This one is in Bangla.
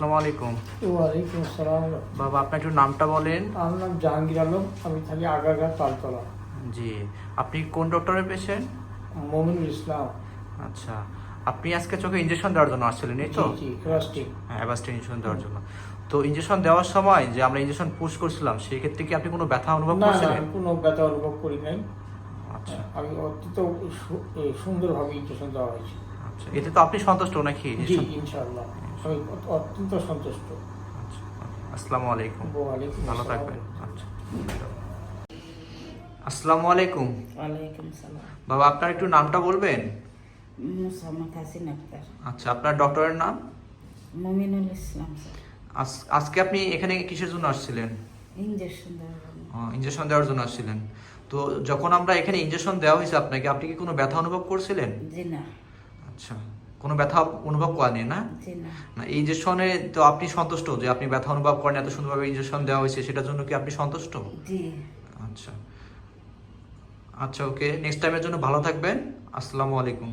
আসসালামু আলাইকুম। ওয়ালাইকুম আসসালাম। বাবা আপনার একটু নামটা বলেন। আমার নাম জাহাঙ্গীর আলম আমি থাকি আগারগাঁ তালতলা। জি আপনি কোন ডক্টরের পেশেন্ট? মমিনুল ইসলাম। আচ্ছা আপনি আজকে চোখে ইঞ্জেকশন দেওয়ার জন্য আসছিলেন এই তো? হ্যাঁ অ্যাবাস্টিন ইঞ্জেকশন দেওয়ার জন্য। তো ইঞ্জেকশন দেওয়ার সময় যে আমরা ইঞ্জেকশন পুশ করছিলাম সেই ক্ষেত্রে কি আপনি কোনো ব্যথা অনুভব না না করছিলেন? কোনো ব্যথা অনুভব করি নাই। আচ্ছা। আমি অত্যন্ত সুন্দরভাবে ইঞ্জেকশন দেওয়া হয়েছে। আচ্ছা এতে তো আপনি সন্তুষ্ট নাকি? ইনশাআল্লাহ। আমি অত্যন্ত সন্তুষ্ট। আচ্ছা আসসালামু আলাইকুম। ওয়ালাইকুম ভালো থাকবেন। আচ্ছা আসসালামু আলাইকুম। ওয়ালাইকুম সালাম। বাবা আপনার একটু নামটা বলবেন? মুসাম্মদ হাসিন আক্তার। আচ্ছা আপনার ডক্টরের নাম? মমিনুল ইসলাম আজকে আপনি এখানে কিসের জন্য আসছিলেন? ইঞ্জেকশন দেওয়ার জন্য। ইঞ্জেকশন দেওয়ার জন্য আসছিলেন। তো যখন আমরা এখানে ইঞ্জেকশন দেওয়া হয়েছে আপনাকে আপনি কি কোনো ব্যথা অনুভব করছিলেন? জি না। আচ্ছা। কোনো ব্যথা অনুভব করেনি না? না। এই ইঞ্জেকশনে তো আপনি সন্তুষ্ট যে আপনি ব্যথা অনুভব করেন এত সুন্দরভাবে ইঞ্জেকশন দেওয়া হয়েছে সেটার জন্য কি আপনি সন্তুষ্ট? জি। আচ্ছা। আচ্ছা ওকে নেক্সট টাইমের জন্য ভালো থাকবেন। আসসালামু আলাইকুম।